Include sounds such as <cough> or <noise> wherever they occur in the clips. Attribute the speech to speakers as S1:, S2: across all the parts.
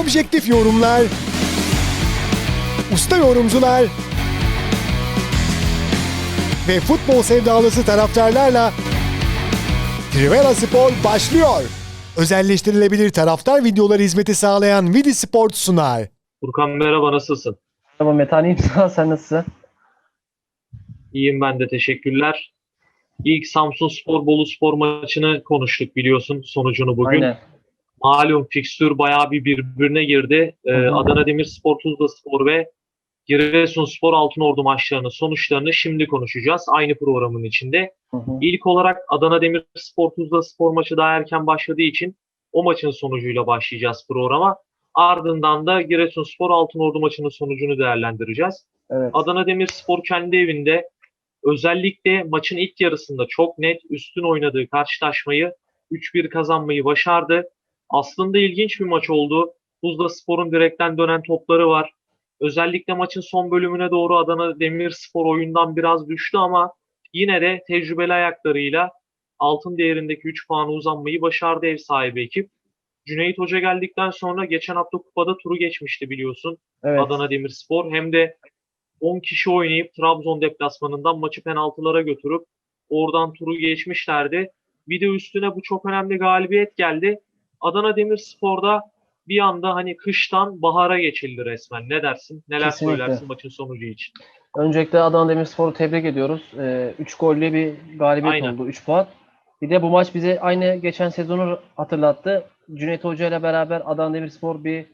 S1: objektif yorumlar, usta yorumcular ve futbol sevdalısı taraftarlarla Trivela Spor başlıyor. Özelleştirilebilir taraftar videoları hizmeti sağlayan Vidi Sport sunar.
S2: Furkan merhaba nasılsın?
S3: Merhaba Metaniyim sağ ol, sen nasılsın?
S2: İyiyim ben de teşekkürler. İlk Samsun Spor Bolu Spor maçını konuştuk biliyorsun sonucunu bugün.
S3: Aynen.
S2: Malum fikstür bayağı bir birbirine girdi. Ee. Adana Demirspor, Tuzla Spor ve Giresunspor Altınordu maçlarının sonuçlarını şimdi konuşacağız aynı programın içinde.
S3: Hı hı.
S2: İlk olarak Adana Demirspor Tuzla Spor maçı daha erken başladığı için o maçın sonucuyla başlayacağız programa. Ardından da Giresunspor Altınordu maçının sonucunu değerlendireceğiz.
S3: Evet.
S2: Adana Demirspor kendi evinde özellikle maçın ilk yarısında çok net üstün oynadığı karşılaşmayı 3-1 kazanmayı başardı. Aslında ilginç bir maç oldu. Tuzla Spor'un direkten dönen topları var. Özellikle maçın son bölümüne doğru Adana Demirspor oyundan biraz düştü ama yine de tecrübeli ayaklarıyla altın değerindeki 3 puanı uzanmayı başardı ev sahibi ekip. Cüneyt Hoca geldikten sonra geçen hafta kupada turu geçmişti biliyorsun.
S3: Evet.
S2: Adana Demirspor hem de 10 kişi oynayıp Trabzon deplasmanından maçı penaltılara götürüp oradan turu geçmişlerdi. Bir de üstüne bu çok önemli galibiyet geldi. Adana Demirspor'da bir anda hani kıştan bahara geçildi resmen. Ne dersin? Neler
S3: Kesinlikle.
S2: söylersin maçın sonucu için?
S3: Öncelikle Adana Demirspor'u tebrik ediyoruz. 3 gollü bir galibiyet
S2: Aynen.
S3: oldu. 3 puan. Bir de bu maç bize aynı geçen sezonu hatırlattı. Cüneyt Hoca ile beraber Adana Demirspor bir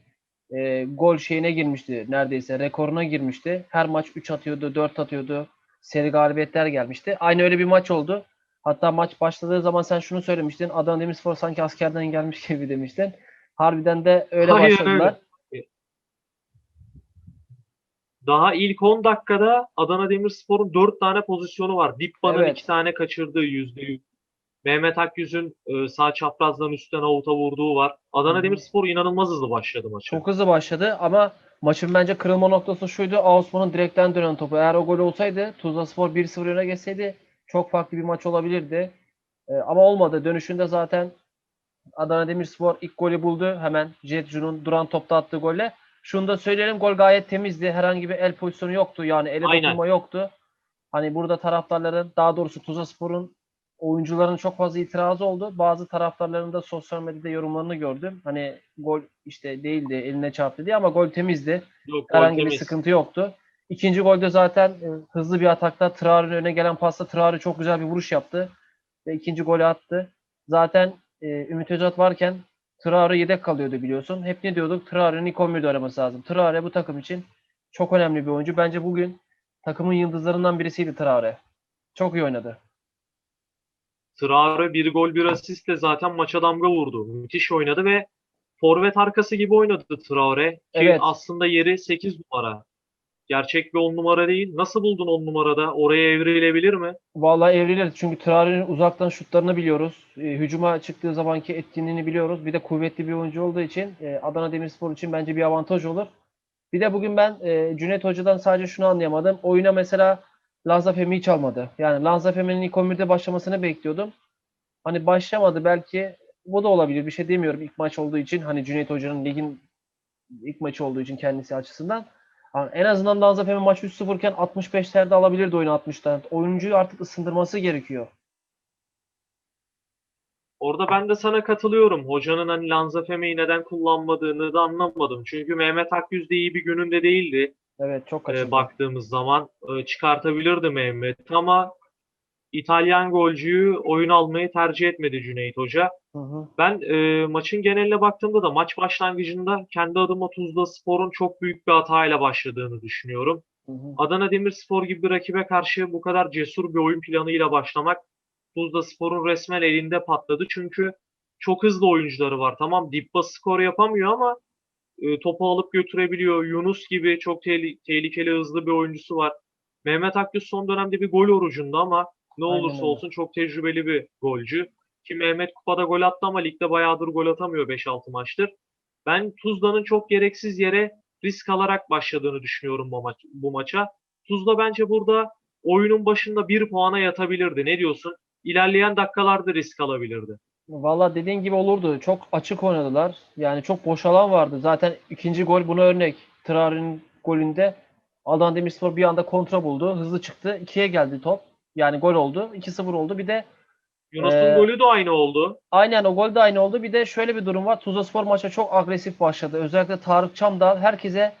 S3: e, gol şeyine girmişti neredeyse. Rekoruna girmişti. Her maç 3 atıyordu, 4 atıyordu. Seri galibiyetler gelmişti. Aynı öyle bir maç oldu. Hatta maç başladığı zaman sen şunu söylemiştin. Adana Demirspor sanki askerden gelmiş gibi demiştin. Harbiden de öyle
S2: Aynen
S3: başladılar.
S2: öyle. Daha ilk 10 dakikada Adana Demirspor'un 4 tane pozisyonu var. Dibba'nın
S3: Evet.
S2: 2 tane kaçırdığı %100. Mehmet Akyüz'ün e, sağ çaprazdan üstten avuta vurduğu var. Adana
S3: hı.
S2: Demirspor inanılmaz hızlı başladı maça.
S3: Çok hızlı başladı ama maçın bence kırılma noktası şuydu. Osman'ın direkten dönen topu. Eğer o gol olsaydı Tuzlaspor 1-0 öne geçseydi çok farklı bir maç olabilirdi. Ee, ama olmadı. Dönüşünde zaten Adana Demirspor ilk golü buldu. Hemen Jetju'nun duran topta attığı golle. Şunu da söyleyelim gol gayet temizdi. Herhangi bir el pozisyonu yoktu. Yani ele
S2: Aynen.
S3: dokunma yoktu. Hani burada taraftarların daha doğrusu Tuzlaspor'un oyuncuların çok fazla itirazı oldu. Bazı taraftarların da sosyal medyada yorumlarını gördüm. Hani gol işte değildi, eline çarptı diye ama gol temizdi.
S2: Yok, gol
S3: Herhangi bir
S2: temiz.
S3: sıkıntı yoktu. İkinci golde zaten e, hızlı bir atakta Traore'nin öne gelen pasta Traore çok güzel bir vuruş yaptı. Ve ikinci golü attı. Zaten e, Ümit Özat varken Traore yedek kalıyordu biliyorsun. Hep ne diyorduk? Traore'nin ilk 11'de oynaması lazım. Traore bu takım için çok önemli bir oyuncu. Bence bugün takımın yıldızlarından birisiydi Traore. Çok iyi oynadı.
S2: Traore bir gol bir asistle zaten maça damga vurdu. Müthiş oynadı ve forvet arkası gibi oynadı Traore. Ki
S3: Evet.
S2: aslında yeri 8 numara. Gerçek bir 10 numara değil. Nasıl buldun 10 numarada? Oraya evrilebilir mi?
S3: Vallahi evrilir. Çünkü Traore'nin uzaktan şutlarını biliyoruz. E, hücuma çıktığı zamanki etkinliğini biliyoruz. Bir de kuvvetli bir oyuncu olduğu için e, Adana Demirspor için bence bir avantaj olur. Bir de bugün ben e, Cüneyt Hoca'dan sadece şunu anlayamadım. Oyuna mesela Lanzafem'i hiç almadı. Yani Lanzafem'in ilk 11'de başlamasını bekliyordum. Hani başlamadı belki. Bu da olabilir. Bir şey demiyorum ilk maç olduğu için. Hani Cüneyt Hoca'nın ligin ilk maçı olduğu için kendisi açısından. Ama en azından Lanzafem'in maç 3-0 iken 65'lerde alabilirdi oyunu 60'tan. Oyuncuyu artık ısındırması gerekiyor.
S2: Orada ben de sana katılıyorum. Hocanın hani Lanzafeme'yi neden kullanmadığını da anlamadım. Çünkü Mehmet Akyüz de iyi bir gününde değildi.
S3: Evet çok
S2: e,
S3: kaçırdı.
S2: baktığımız zaman. E, çıkartabilirdi Mehmet ama İtalyan golcüyü oyun almayı tercih etmedi Cüneyt Hoca.
S3: Hı hı.
S2: Ben e, maçın geneline baktığımda da maç başlangıcında kendi adıma Tuzla Spor'un çok büyük bir hatayla başladığını düşünüyorum.
S3: Hı hı.
S2: Adana Demirspor gibi bir rakibe karşı bu kadar cesur bir oyun planıyla başlamak Tuzla Spor'un resmen elinde patladı. Çünkü çok hızlı oyuncuları var. Tamam Dibba skor yapamıyor ama e, topu alıp götürebiliyor. Yunus gibi çok tehli- tehlikeli hızlı bir oyuncusu var. Mehmet Akgüz son dönemde bir gol orucunda ama ne
S3: Aynen
S2: olursa
S3: öyle.
S2: olsun çok tecrübeli bir golcü. Ki Mehmet Kupa'da gol attı ama ligde bayağıdır gol atamıyor 5-6 maçtır. Ben Tuzla'nın çok gereksiz yere risk alarak başladığını düşünüyorum bu, maç, bu maça. Tuzla bence burada oyunun başında bir puana yatabilirdi. Ne diyorsun? İlerleyen dakikalarda risk alabilirdi.
S3: Valla dediğin gibi olurdu. Çok açık oynadılar. Yani çok boş alan vardı. Zaten ikinci gol buna örnek. Traore'nin golünde Adana Demirspor bir anda kontra buldu. Hızlı çıktı. 2'ye geldi top. Yani gol oldu. 2-0 oldu. Bir de
S2: Yunus'un
S3: Ee,
S2: golü de aynı oldu.
S3: aynen o gol de aynı oldu. Bir de şöyle bir durum var. Tuzlaspor maça çok agresif başladı. Özellikle Tarık Çamdal herkese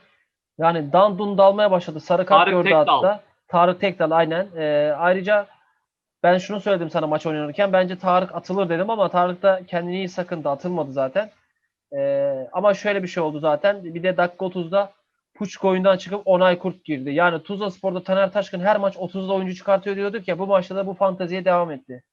S3: yani dandun dalmaya başladı. Sarı kart
S2: Tarık
S3: gördü
S2: Tekdal.
S3: hatta. Tarık Tekdal aynen. Ee, ayrıca ben şunu söyledim sana maç oynanırken. Bence Tarık atılır dedim ama Tarık da kendini iyi sakındı. Atılmadı zaten. Ee, ama şöyle bir şey oldu zaten. Bir de dakika 30'da Puçko oyundan çıkıp Onay Kurt girdi. Yani Tuzla Spor'da Taner Taşkın her maç 30'da oyuncu çıkartıyor diyorduk ya. Bu maçta da bu fanteziye devam etti.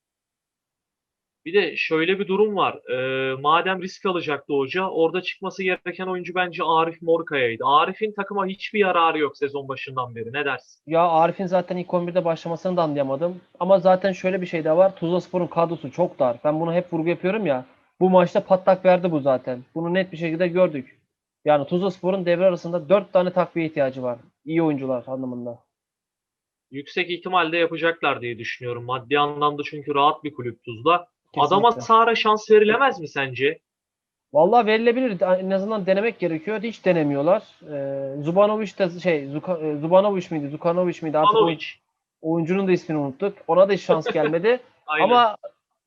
S2: Bir de şöyle bir durum var. Ee, madem risk alacaktı hoca, orada çıkması gereken oyuncu bence Arif Morkaya'ydı. Arif'in takıma hiçbir yararı yok sezon başından beri. Ne dersin?
S3: Ya Arif'in zaten ilk 11'de başlamasını da anlayamadım. Ama zaten şöyle bir şey de var. Tuzlaspor'un kadrosu çok dar. Ben bunu hep vurgu yapıyorum ya. Bu maçta patlak verdi bu zaten. Bunu net bir şekilde gördük. Yani Tuzlaspor'un devre arasında 4 tane takviye ihtiyacı var. İyi oyuncular anlamında.
S2: Yüksek ihtimalle yapacaklar diye düşünüyorum. Maddi anlamda çünkü rahat bir kulüp Tuzla. Adama
S3: Kesinlikle.
S2: Sara şans verilemez mi sence?
S3: Vallahi verilebilir. En azından denemek gerekiyor. Hiç denemiyorlar. Ee, Zubanovic de şey Zuka, e, Zubanovic miydi? Zukanovic miydi? Artık
S2: Panovic.
S3: oyuncunun da ismini unuttuk. Ona da hiç şans <laughs> gelmedi. Ama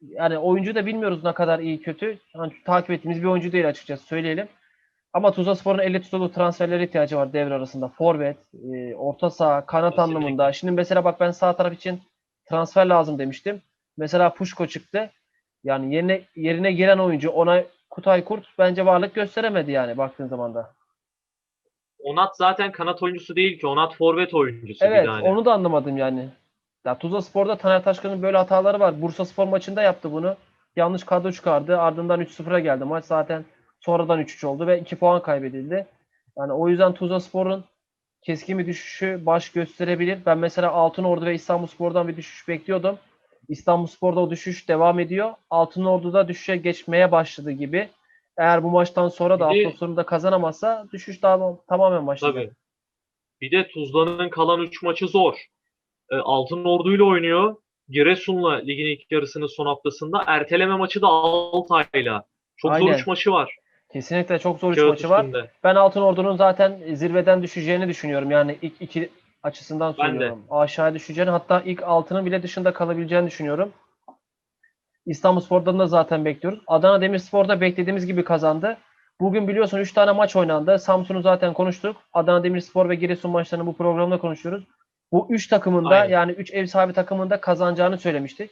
S3: yani oyuncu da bilmiyoruz ne kadar iyi kötü. Yani takip ettiğimiz bir oyuncu değil açıkçası söyleyelim. Ama Tuzlaspor'un elle tutulduğu transferlere ihtiyacı var devre arasında. Forvet, e, orta saha, kanat
S2: Kesinlikle.
S3: anlamında. Şimdi mesela bak ben sağ taraf için transfer lazım demiştim. Mesela Puşko çıktı. Yani yerine yerine giren oyuncu ona Kutay Kurt bence varlık gösteremedi yani baktığın zaman da.
S2: Onat zaten kanat oyuncusu değil ki. Onat forvet oyuncusu bir
S3: Evet,
S2: tane.
S3: onu da anlamadım yani. Ya Tuzla Spor'da Taner Taşkın'ın böyle hataları var. Bursa Spor maçında yaptı bunu. Yanlış kadro çıkardı. Ardından 3-0'a geldi maç. Zaten sonradan 3-3 oldu ve 2 puan kaybedildi. Yani o yüzden Tuzla Spor'un keskin bir düşüşü baş gösterebilir. Ben mesela Altınordu ve İstanbulspor'dan bir düşüş bekliyordum. İstanbulspor'da o düşüş devam ediyor. Altınordu'da düşüşe geçmeye başladı gibi. Eğer bu maçtan sonra da hafta sonunda kazanamazsa düşüş daha tamamen başlayacak.
S2: Tabii. Bir de Tuzla'nın kalan 3 maçı zor. E, Altın Ordu ile oynuyor. Giresun'la ligin ilk yarısının son haftasında. Erteleme maçı da Altay'la. Çok zor
S3: Aynen.
S2: 3 maçı var.
S3: Kesinlikle çok zor üç
S2: Kağıt
S3: maçı var.
S2: üstünde.
S3: Ben Altınordu'nun zaten zirveden düşeceğini düşünüyorum. Yani ilk iki açısından söylüyorum. Aşağı düşeceğini hatta ilk altının bile dışında kalabileceğini düşünüyorum. İstanbulspor'dan da zaten bekliyoruz. Adana Demirspor'da beklediğimiz gibi kazandı. Bugün biliyorsun 3 tane maç oynandı. Samsun'u zaten konuştuk. Adana Demirspor ve Giresun maçlarını bu programda konuşuyoruz. Bu 3 takımında
S2: Aynen.
S3: yani 3 ev sahibi takımında kazanacağını söylemiştik.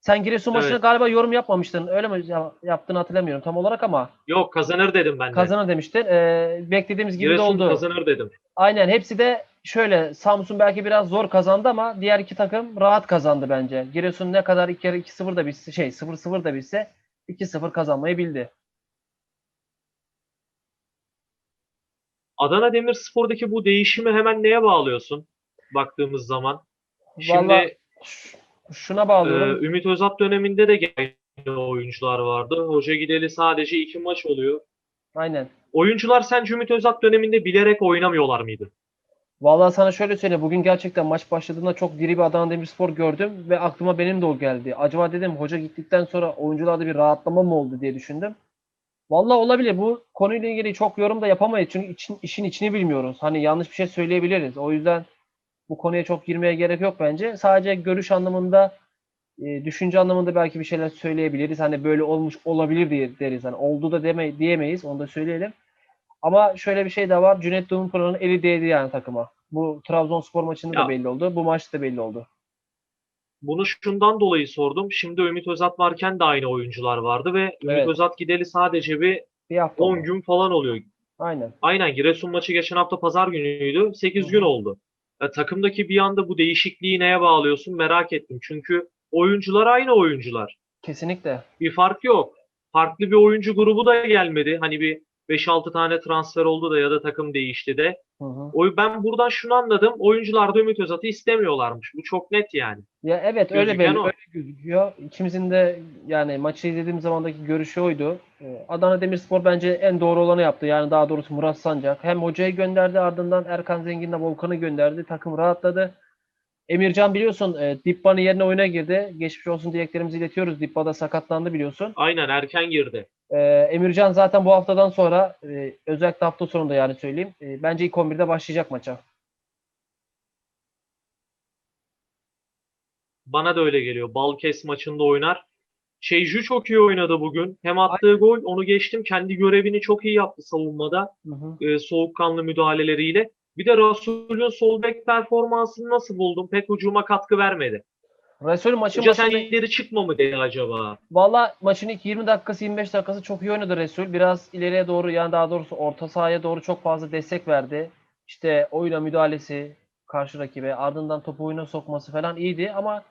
S3: Sen Giresun maçına
S2: Evet.
S3: galiba yorum yapmamıştın. Öyle mi ya- yaptığını hatırlamıyorum tam olarak ama
S2: Yok kazanır dedim ben de.
S3: kazanır demiştin. Ee, beklediğimiz gibi de
S2: Giresun
S3: oldu.
S2: kazanır dedim.
S3: Aynen hepsi de şöyle Samsun belki biraz zor kazandı ama diğer iki takım rahat kazandı bence. Giresun ne kadar ilk yarı 2-0 da bitse şey 0-0 da bitse 2-0 kazanmayı bildi.
S2: Adana Demirspor'daki bu değişimi hemen neye bağlıyorsun? Baktığımız zaman. Şimdi
S3: Vallahi şuna bağlıyorum.
S2: Ümit Özat döneminde de oyuncular vardı. Hoca gideli sadece 2 maç oluyor.
S3: Aynen.
S2: Oyuncular sence Ümit Özat döneminde bilerek oynamıyorlar mıydı?
S3: Vallahi sana şöyle söyleyeyim. Bugün gerçekten maç başladığında çok diri bir Adana Demirspor gördüm ve aklıma benim de o geldi. Acaba dedim hoca gittikten sonra oyuncularda bir rahatlama mı oldu diye düşündüm. Vallahi olabilir. Bu konuyla ilgili çok yorum da yapamayız. Çünkü için, işin içini bilmiyoruz. Hani yanlış bir şey söyleyebiliriz. O yüzden bu konuya çok girmeye gerek yok bence. Sadece görüş anlamında, e, düşünce anlamında belki bir şeyler söyleyebiliriz. Hani böyle olmuş olabilir diye deriz. Hani oldu da deme, diyemeyiz. Onu da söyleyelim. Ama şöyle bir şey de var. Cüneyt Dumfrien'in eli değdi yani takıma. Bu Trabzonspor maçında
S2: Ya.
S3: da belli oldu. Bu maçta da belli oldu.
S2: Bunu şundan dolayı sordum. Şimdi Ümit Özat varken de aynı oyuncular vardı ve Ümit
S3: Evet.
S2: Özat gideli sadece bir
S3: Bir hafta
S2: 10
S3: oldu.
S2: gün falan oluyor.
S3: Aynen.
S2: Aynen Giresun maçı geçen hafta pazar günüydü. 8
S3: Hı
S2: gün oldu. Ya, takımdaki bir anda bu değişikliği neye bağlıyorsun merak ettim. Çünkü oyuncular aynı oyuncular.
S3: Kesinlikle.
S2: Bir fark yok. Farklı bir oyuncu grubu da gelmedi. Hani bir 5-6 tane transfer oldu da ya da takım değişti de.
S3: Hı hı.
S2: O, ben buradan şunu anladım. Oyuncular da Ümit Özat'ı istemiyorlarmış. Bu çok net yani.
S3: Ya evet öyle belli, öyle gözüküyor. İkimizin de yani maçı izlediğim zamandaki görüşü oydu. Ee, Adana Demirspor bence en doğru olanı yaptı. Yani daha doğrusu Murat Sancak. Hem hocayı gönderdi ardından Erkan Zengin'le Volkan'ı gönderdi. Takım rahatladı. Emircan biliyorsun e, Dibba'nın yerine oyuna girdi. Geçmiş olsun dileklerimizi iletiyoruz. Dibba da sakatlandı biliyorsun.
S2: Aynen erken girdi.
S3: E, Emircan zaten bu haftadan sonra e, özellikle hafta sonunda yani söyleyeyim. e, bence ilk 11'de başlayacak maça.
S2: Bana da öyle geliyor. Balkes maçında oynar. Şeyju çok iyi oynadı bugün. Hem attığı gol onu geçtim. Kendi görevini çok iyi yaptı savunmada.
S3: Hı hı.
S2: e, soğukkanlı müdahaleleriyle. Bir de Rasul'ün sol bek performansını nasıl buldun? Pek hücuma katkı vermedi.
S3: Resul maçın
S2: Hoca
S3: başında
S2: ileri çıkma mı dedi acaba?
S3: Valla maçın ilk 20 dakikası 25 dakikası çok iyi oynadı Resul. Biraz ileriye doğru yani daha doğrusu orta sahaya doğru çok fazla destek verdi. İşte oyuna müdahalesi karşı rakibe ardından topu oyuna sokması falan iyiydi ama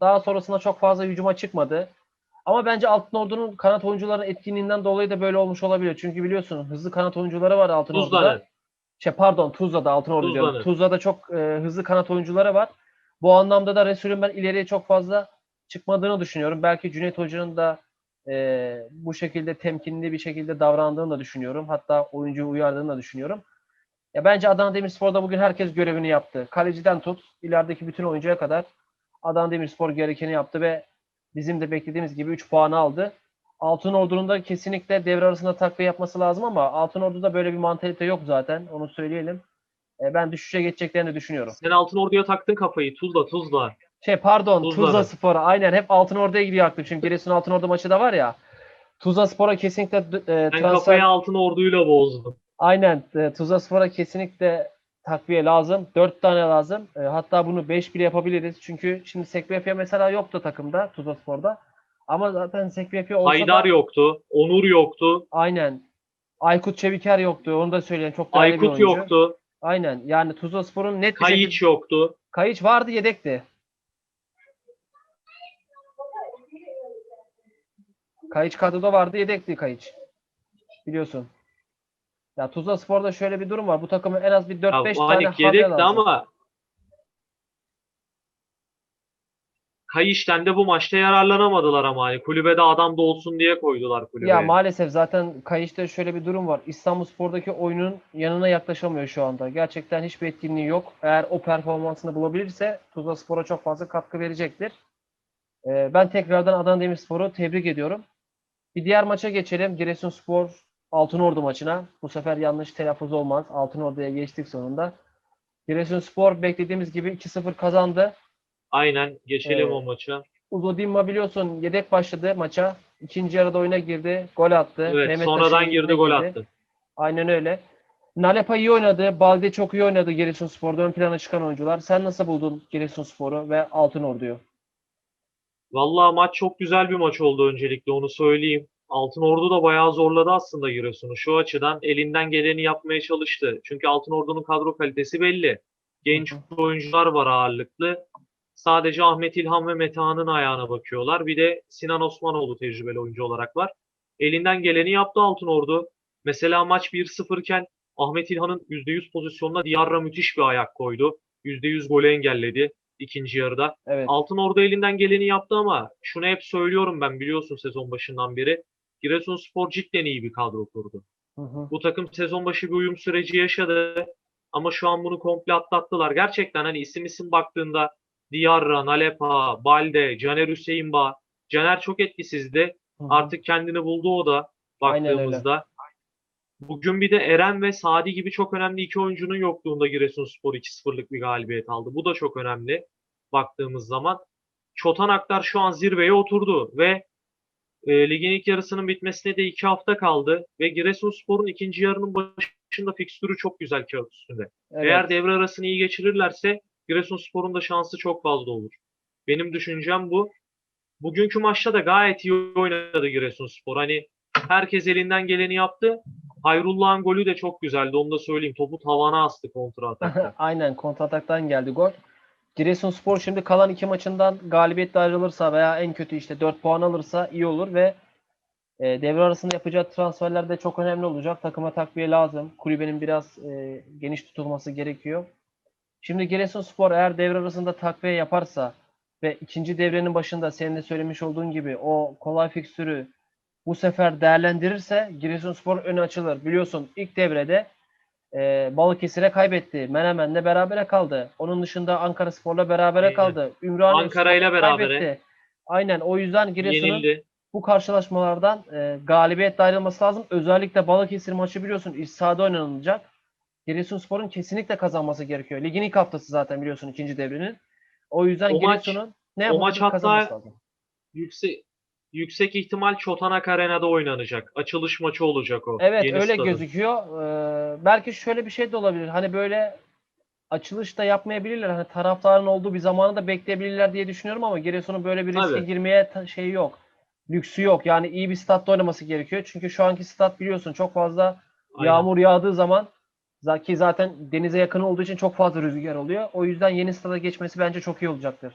S3: daha sonrasında çok fazla hücuma çıkmadı. Ama bence Altınordu'nun kanat oyuncuların etkinliğinden dolayı da böyle olmuş olabilir. Çünkü biliyorsun hızlı kanat oyuncuları var Altınordu'da.
S2: Tuzla'nın.
S3: Şey pardon Tuzla'da Altınordu diyorum.
S2: Tuzla'nın.
S3: Tuzla'da çok e, hızlı kanat oyuncuları var. Bu anlamda da Resul'ün ben ileriye çok fazla çıkmadığını düşünüyorum. Belki Cüneyt Hoca'nın da e, bu şekilde temkinli bir şekilde davrandığını da düşünüyorum. Hatta oyuncuyu uyardığını da düşünüyorum. Ya bence Adana Demirspor'da bugün herkes görevini yaptı. Kaleciden tut, ilerideki bütün oyuncuya kadar Adana Demirspor gerekeni yaptı ve bizim de beklediğimiz gibi 3 puanı aldı. Altınordu'nun da kesinlikle devre arasında takviye yapması lazım ama Altınordu'da böyle bir mantalite yok zaten. Onu söyleyelim. E, ben düşüşe geçeceklerini düşünüyorum.
S2: Sen Altın Ordu'ya taktın kafayı. Tuzla Tuzla.
S3: Şey pardon
S2: Tuzla'da.
S3: Tuzla Spor'a aynen hep Altınordu'ya gidiyor aklım. Çünkü <laughs> Giresun Altınordu maçı da var ya. Tuzla Spor'a kesinlikle e,
S2: Ben
S3: transfer
S2: kafayı Altın Ordu'yla bozdum.
S3: aynen e, Tuzla Spor'a kesinlikle takviye lazım. 4 tane lazım. E, hatta bunu 5 bile yapabiliriz. Çünkü şimdi Sekrefiye mesela yoktu takımda Tuzla Spor'da. Ama zaten Sekrefiye olsa
S2: Haydar
S3: da
S2: yoktu. Onur yoktu.
S3: aynen. Aykut Çeviker yoktu. Onu da söyleyelim. Çok değerli bir
S2: Aykut
S3: oyuncu.
S2: yoktu.
S3: Aynen. Yani Tuzla Spor'un net bir şekilde
S2: Kayiç yoktu.
S3: Kayıç vardı yedekti. Kayıç kadroda vardı yedekti Kayıç. Biliyorsun. Ya Tuzla Spor'da şöyle bir durum var. Bu takımın en az bir
S2: Ya
S3: 4-5 tane
S2: Vanik
S3: hamle
S2: yedekti
S3: lazım.
S2: ama Kayiş'ten de bu maçta yararlanamadılar ama hani kulübede adam da olsun diye koydular kulübeye.
S3: Ya maalesef zaten Kayış'ta şöyle bir durum var. İstanbulspor'daki oyunun yanına yaklaşamıyor şu anda. Gerçekten hiçbir etkinliği yok. Eğer o performansını bulabilirse Tuzla Spor'a çok fazla katkı verecektir. Ee, ben tekrardan Adana Demirspor'u tebrik ediyorum. Bir diğer maça geçelim. Giresunspor Altınordu maçına. Bu sefer yanlış telaffuz olmaz. Altınordu'ya geçtik sonunda. Giresunspor beklediğimiz gibi 2-0 kazandı.
S2: Aynen geçelim
S3: Ee,
S2: o maça.
S3: Uzo Dimma biliyorsun yedek başladı maça. İkinci yarıda oyuna girdi. Gol attı.
S2: Evet
S3: Mehmet
S2: sonradan girdi
S3: yerine
S2: gol
S3: girdi.
S2: attı.
S3: Aynen öyle. Nalepa iyi oynadı. Balde çok iyi oynadı Giresunspor'da. Ön plana çıkan oyuncular. Sen nasıl buldun Giresunspor'u ve Altınordu'yu?
S2: Vallahi maç çok güzel bir maç oldu öncelikle onu söyleyeyim. Altın Ordu da bayağı zorladı aslında Giresun'u. Şu açıdan elinden geleni yapmaya çalıştı. Çünkü Altın Ordu'nun kadro kalitesi belli. Genç oyuncular var ağırlıklı. Sadece Ahmet İlhan ve Metehan'ın ayağına bakıyorlar. Bir de Sinan Osmanoğlu tecrübeli oyuncu olarak var. Elinden geleni yaptı Altın Ordu. Mesela maç 1-0 iken Ahmet İlhan'ın %100 pozisyonuna Diarra müthiş bir ayak koydu. %100 golü engelledi ikinci yarıda.
S3: Evet.
S2: Altın Ordu elinden geleni yaptı ama şunu hep söylüyorum ben biliyorsun sezon başından beri. Giresunspor cidden iyi bir kadro kurdu.
S3: Hı hı.
S2: Bu takım sezon başı bir uyum süreci yaşadı ama şu an bunu komple atlattılar. Gerçekten hani isim isim baktığında Diarra, Nalepa, Balde, Caner Hüseyinba, Caner çok etkisizdi.
S3: Hı hı.
S2: Artık kendini buldu o da baktığımızda. Bugün bir de Eren ve Sadi gibi çok önemli iki oyuncunun yokluğunda Giresunspor 2-0'lık bir galibiyet aldı. Bu da çok önemli baktığımız zaman. Çotanaklar şu an zirveye oturdu ve e, ligin ilk yarısının bitmesine de iki hafta kaldı ve Giresunspor'un ikinci yarının başında fikstürü çok güzel kağıt üstünde.
S3: Evet.
S2: Eğer devre arasını iyi geçirirlerse Giresunspor'un da şansı çok fazla olur. Benim düşüncem bu. Bugünkü maçta da gayet iyi oynadı Giresunspor. Hani herkes elinden geleni yaptı. Hayrullah'ın golü de çok güzeldi. Onu da söyleyeyim. Topu tavana astı kontra <laughs> atakta.
S3: Aynen kontrataktan geldi gol. Giresunspor şimdi kalan iki maçından galibiyetle ayrılırsa veya en kötü işte 4 puan alırsa iyi olur ve e, devre arasında yapacağı transferler de çok önemli olacak. Takıma takviye lazım. Kulübenin biraz e, geniş tutulması gerekiyor. Şimdi Giresunspor eğer devre arasında takviye yaparsa ve ikinci devrenin başında senin de söylemiş olduğun gibi o kolay fikstürü bu sefer değerlendirirse Giresunspor öne açılır. Biliyorsun ilk devrede e, Balıkesir'e kaybetti. Menemen'le berabere kaldı. Onun dışında Ankara Spor'la berabere
S2: Aynen.
S3: kaldı. Ümraniye
S2: Ankara ile
S3: Spor'la
S2: berabere.
S3: Aynen o yüzden Giresun'un bu karşılaşmalardan e, galibiyetle ayrılması lazım. Özellikle Balıkesir maçı biliyorsun iç sahada oynanılacak. Giresunspor'un kesinlikle kazanması gerekiyor. Ligin ilk haftası zaten biliyorsun ikinci devrenin. O yüzden
S2: O maç-
S3: Giresun'un ne
S2: o maç hatta-. Yüksek yüksek ihtimal Çotanak Arena'da oynanacak. Açılış maçı olacak o.
S3: Evet
S2: Yeni
S3: öyle
S2: stadın.
S3: gözüküyor. Ee, belki şöyle bir şey de olabilir. Hani böyle açılış da yapmayabilirler. Hani taraftarın olduğu bir zamanı da bekleyebilirler diye düşünüyorum ama Giresun'un böyle bir riske
S2: Tabii.
S3: girmeye şeyi yok. Lüksü yok. Yani iyi bir statta oynaması gerekiyor. Çünkü şu anki stat biliyorsun çok fazla
S2: Aynen.
S3: yağmur yağdığı zaman za- ki zaten denize yakın olduğu için çok fazla rüzgar oluyor. O yüzden yeni stada geçmesi bence çok iyi olacaktır.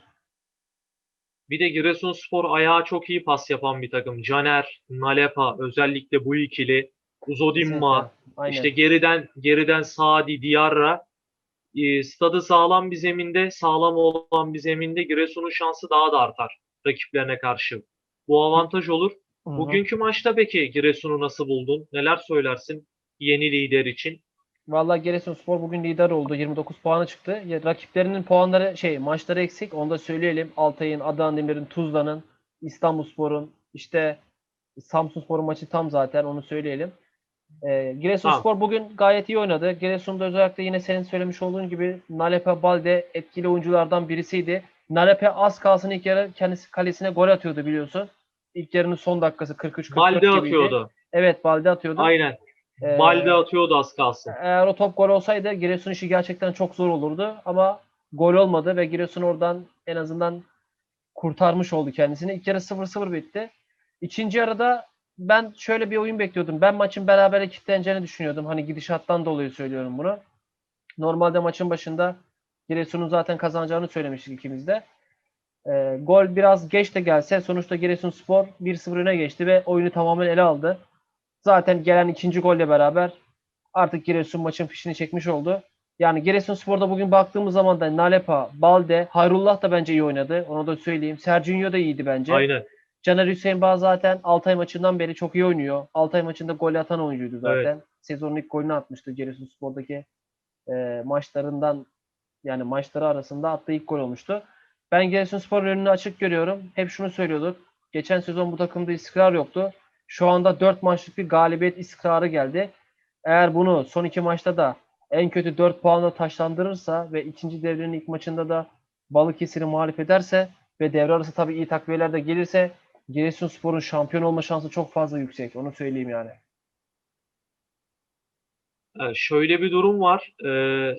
S2: Bir de Giresunspor ayağa çok iyi pas yapan bir takım. Caner, Nalepa özellikle bu ikili. Uzodimma.
S3: Aynen.
S2: işte geriden geriden Sadi, Diarra. E, stadı sağlam bir zeminde, sağlam olan bir zeminde Giresun'un şansı daha da artar rakiplerine karşı. Bu avantaj olur.
S3: Hı hı.
S2: Bugünkü maçta peki Giresun'u nasıl buldun? Neler söylersin yeni lider için?
S3: Vallahi Giresunspor bugün lider oldu. 29 puanı çıktı. Ya, rakiplerinin puanları şey maçları eksik. Onu da söyleyelim. Altay'ın, Adana Demir'in, Tuzla'nın, İstanbulspor'un, işte Samsunspor'un maçı tam zaten onu söyleyelim. Ee, Giresunspor bugün gayet iyi oynadı. Giresun'da özellikle yine senin söylemiş olduğun gibi Nalepe Balde etkili oyunculardan birisiydi. Nalepe az kalsın ilk yarı kendisi kalesine gol atıyordu biliyorsun. İlk yarının son dakikası 43-44
S2: Balde
S3: gibiydi.
S2: atıyordu.
S3: Evet Balde atıyordu.
S2: Aynen.
S3: Ee,
S2: Balde atıyordu az kalsın.
S3: eğer o top gol olsaydı Giresun işi gerçekten çok zor olurdu ama gol olmadı ve Giresun oradan en azından kurtarmış oldu kendisini. İlk yarı 0-0 bitti. İkinci yarıda ben şöyle bir oyun bekliyordum. Ben maçın berabere kilitleneceğini düşünüyordum. Hani gidişattan dolayı söylüyorum bunu. Normalde maçın başında Giresun'un zaten kazanacağını söylemiştik ikimiz de. Ee, gol biraz geç de gelse sonuçta Giresunspor 1-0 öne geçti ve oyunu tamamen ele aldı. Zaten gelen ikinci golle beraber artık Giresun maçın fişini çekmiş oldu. Yani Giresunspor'da bugün baktığımız zaman da Nalepa, Balde, Hayrullah da bence iyi oynadı. Onu da söyleyeyim. Serginho da iyiydi bence.
S2: Aynen.
S3: Caner Hüseyin Bağ zaten Altay maçından beri çok iyi oynuyor. Altay maçında gol atan oyuncuydu zaten. Sezonun ilk golünü atmıştı Giresunspor'daki e, maçlarından yani maçları arasında attığı ilk gol olmuştu. Ben Giresunspor'un önünü açık görüyorum. Hep şunu söylüyorduk. Geçen sezon bu takımda istikrar yoktu. Şu anda 4 maçlık bir galibiyet istikrarı geldi. Eğer bunu son iki maçta da en kötü 4 puanla taşlandırırsa ve ikinci devrenin ilk maçında da Balıkesir'i mağlup ederse ve devre arası tabii iyi takviyeler de gelirse Giresunspor'un şampiyon olma şansı çok fazla yüksek. Onu söyleyeyim yani.
S2: Ee, şöyle bir durum var. Ee,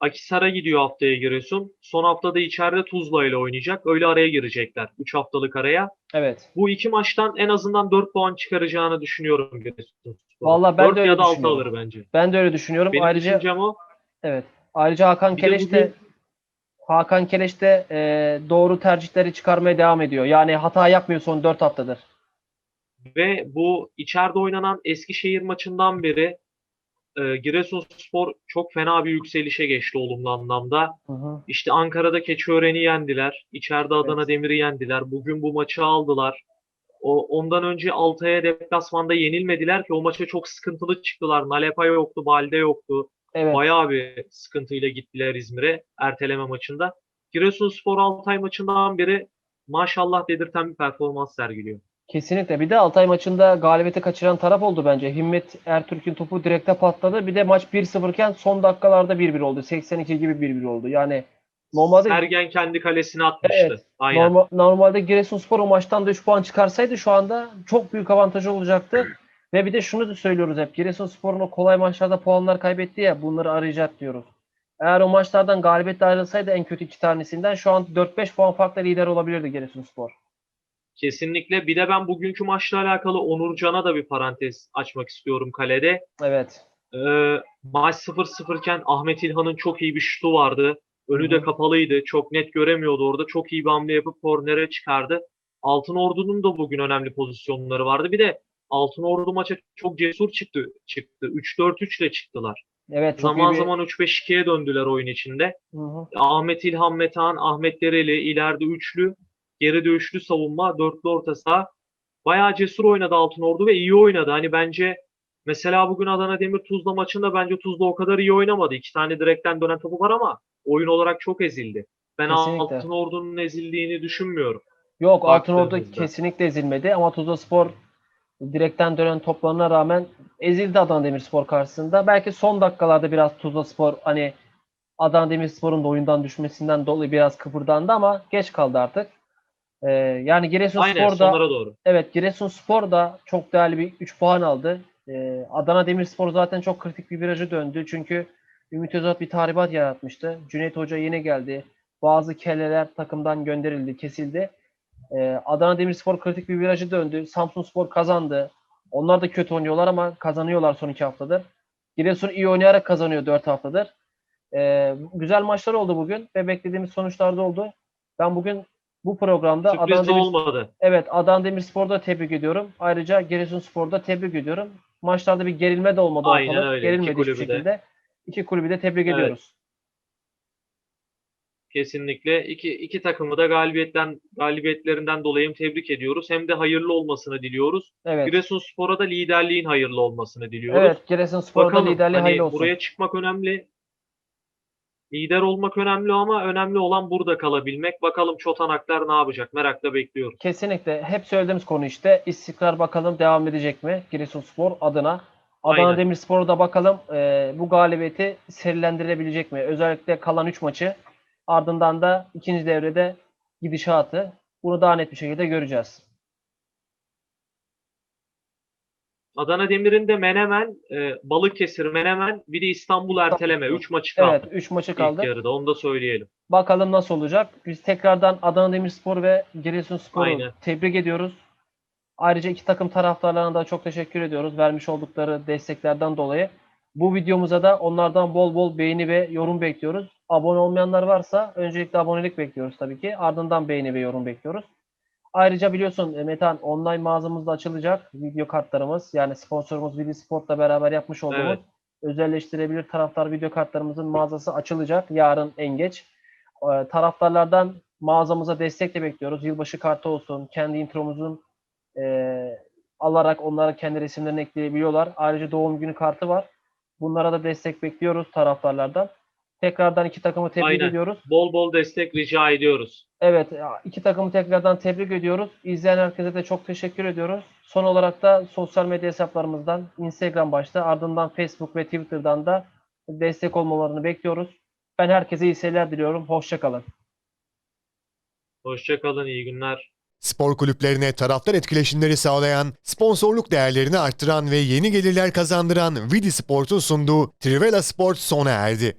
S2: Akisar'a gidiyor haftaya Giresun. Son haftada içeride Tuzla ile oynayacak. Öyle araya girecekler. 3 haftalık araya.
S3: Evet.
S2: Bu iki maçtan en azından 4 puan çıkaracağını düşünüyorum Giresunspor.
S3: Vallahi ben de
S2: 4
S3: öyle
S2: ya da 6
S3: düşünüyorum.
S2: alır bence.
S3: Ben de öyle düşünüyorum.
S2: Benim
S3: Ayrıca
S2: o.
S3: evet. Ayrıca Hakan
S2: Bir de
S3: Keleş de
S2: bugün-
S3: Hakan Keleş de e, doğru tercihleri çıkarmaya devam ediyor. Yani hata yapmıyor son 4 haftadır.
S2: Ve bu içeride oynanan Eskişehir maçından beri e, Giresunspor çok fena bir yükselişe geçti olumlu anlamda.
S3: Hı hı.
S2: İşte Ankara'da Keçiören'i yendiler. İçeride Adana
S3: Evet.
S2: Demir'i yendiler. Bugün bu maçı aldılar. O, ondan önce Altay'a deplasmanda yenilmediler ki o maça çok sıkıntılı çıktılar. Nalepa yoktu, Balde yoktu.
S3: Evet.
S2: Bayağı bir sıkıntıyla gittiler İzmir'e erteleme maçında. Giresunspor Altay maçından beri maşallah dedirten bir performans sergiliyor.
S3: Kesinlikle. Bir de Altay maçında galibiyeti kaçıran taraf oldu bence. Himmet Ertürk'ün topu direkte patladı. Bir de maç 1-0 iken son dakikalarda 1-1 oldu. 82 gibi 1-1 oldu. Yani normalde
S2: Sergen kendi kalesine atmıştı.
S3: Evet.
S2: Aynen.
S3: Normal, normalde Giresunspor o maçtan da 3 puan çıkarsaydı şu anda çok büyük avantajı olacaktı. Ve bir de şunu da söylüyoruz hep. Giresunspor'un o kolay maçlarda puanlar kaybetti ya bunları arayacak diyoruz. Eğer o maçlardan galibiyetle ayrılsaydı en kötü iki tanesinden şu an 4-5 puan farkla lider olabilirdi Giresunspor.
S2: Kesinlikle. Bir de ben bugünkü maçla alakalı Onurcan'a da bir parantez açmak istiyorum kalede.
S3: Evet.
S2: Ee, maç 0-0 iken Ahmet İlhan'ın çok iyi bir şutu vardı. Önü
S3: Hı
S2: de kapalıydı. Çok net göremiyordu orada. Çok iyi bir hamle yapıp kornere çıkardı. Altın Ordu'nun da bugün önemli pozisyonları vardı. Bir de Altın Ordu maça çok cesur çıktı. çıktı. 3-4-3 ile çıktılar.
S3: Evet
S2: zaman
S3: bir...
S2: zaman 3-5-2'ye döndüler oyun içinde.
S3: Hı hı.
S2: Ahmet İlhan Metehan, Ahmet Dereli, ileride üçlü, geride üçlü savunma, dörtlü orta saha. Bayağı cesur oynadı Altın Ordu ve iyi oynadı. Hani bence Mesela bugün Adana Demir Tuzla maçında bence Tuzla o kadar iyi oynamadı. İki tane direkten dönen topu var ama oyun olarak çok ezildi. Ben
S3: Kesinlikle.
S2: Altınordu'nun ezildiğini düşünmüyorum.
S3: Yok Altınordu kesinlikle ezilmedi ama Tuzla Spor direkten dönen toplarına rağmen ezildi Adana Demirspor karşısında. Belki son dakikalarda biraz Tuzla Spor hani Adana Demirspor'un da oyundan düşmesinden dolayı biraz kıpırdandı ama geç kaldı artık. Ee, yani
S2: Aynen
S3: Giresunspor da
S2: sonlara doğru.
S3: evet Giresunspor da çok değerli bir 3 puan aldı. Ee, Adana Demirspor zaten çok kritik bir virajı döndü. Çünkü Ümit Özat bir tahribat yaratmıştı. Cüneyt Hoca yeni geldi. Bazı kelleler takımdan gönderildi, kesildi. Ee, Adana Demirspor kritik bir virajı döndü. Samsunspor kazandı. Onlar da kötü oynuyorlar ama kazanıyorlar son iki haftadır. Giresun iyi oynayarak kazanıyor dört haftadır. Ee, güzel maçlar oldu bugün ve beklediğimiz sonuçlar da oldu. Ben bugün bu programda
S2: Sürpriz
S3: Adana
S2: de
S3: Demir-
S2: olmadı.
S3: Evet Adana Demirspor'u da tebrik ediyorum. Ayrıca Giresunspor'u da tebrik ediyorum. Maçlarda bir gerilme de olmadı
S2: Aynen
S3: ortalık.
S2: öyle.
S3: Gerilmedi
S2: İki
S3: hiçbir
S2: kulübü de.
S3: şekilde. İki kulübü de tebrik
S2: Evet.
S3: ediyoruz.
S2: Kesinlikle. İki, iki takımı da galibiyetten galibiyetlerinden dolayı hem tebrik ediyoruz hem de hayırlı olmasını diliyoruz.
S3: Evet.
S2: Giresunspor'a da liderliğin hayırlı olmasını diliyoruz.
S3: Evet Giresunspor'da
S2: Bakalım
S3: liderliği
S2: hani
S3: hayırlı olsun.
S2: buraya çıkmak önemli. Lider olmak önemli ama önemli olan burada kalabilmek. Bakalım Çotanaklar ne yapacak? Merakla bekliyoruz.
S3: Kesinlikle. Hep söylediğimiz konu işte. İstikrar bakalım devam edecek mi Giresunspor adına? Adana
S2: Aynen.
S3: Demirspor'a da bakalım e, bu galibiyeti serilendirebilecek mi? Özellikle kalan 3 maçı ardından da ikinci devrede gidişatı. Bunu daha net bir şekilde göreceğiz.
S2: Adana Demir'in de Menemen, e, Balıkesir, Menemen, bir de İstanbul erteleme. 3 maçı kaldı
S3: Evet 3 maçı
S2: ilk
S3: kaldı.
S2: yarıda. Onu da söyleyelim.
S3: Bakalım nasıl olacak. Biz tekrardan Adana Demirspor ve Giresunspor'u tebrik ediyoruz. Ayrıca iki takım taraftarlarına da çok teşekkür ediyoruz. Vermiş oldukları desteklerden dolayı. Bu videomuza da onlardan bol bol beğeni ve yorum bekliyoruz. Abone olmayanlar varsa öncelikle abonelik bekliyoruz tabii ki. Ardından beğeni ve yorum bekliyoruz. Ayrıca biliyorsun e, Metan online mağazamız da açılacak. Video kartlarımız yani sponsorumuz Vidi Sport'la beraber yapmış olduğumuz
S2: Evet.
S3: özelleştirebilir taraftar video kartlarımızın mağazası açılacak. Yarın en geç. Ee, taraftarlardan mağazamıza destek de bekliyoruz. Yılbaşı kartı olsun, kendi intromuzun e, alarak onlara kendi resimlerini ekleyebiliyorlar. Ayrıca doğum günü kartı var. Bunlara da destek bekliyoruz taraftarlardan. Tekrardan iki takımı tebrik
S2: Aynen.
S3: ediyoruz.
S2: Bol bol destek rica ediyoruz.
S3: Evet, iki takımı tekrardan tebrik ediyoruz. İzleyen herkese de çok teşekkür ediyoruz. Son olarak da sosyal medya hesaplarımızdan Instagram başta ardından Facebook ve Twitter'dan da destek olmalarını bekliyoruz. Ben herkese iyi seyirler diliyorum. Hoşçakalın.
S2: Hoşçakalın, iyi günler.
S1: Spor kulüplerine taraftar etkileşimleri sağlayan, sponsorluk değerlerini arttıran ve yeni gelirler kazandıran Vidi Sport'un sunduğu Trivela Sport sona erdi.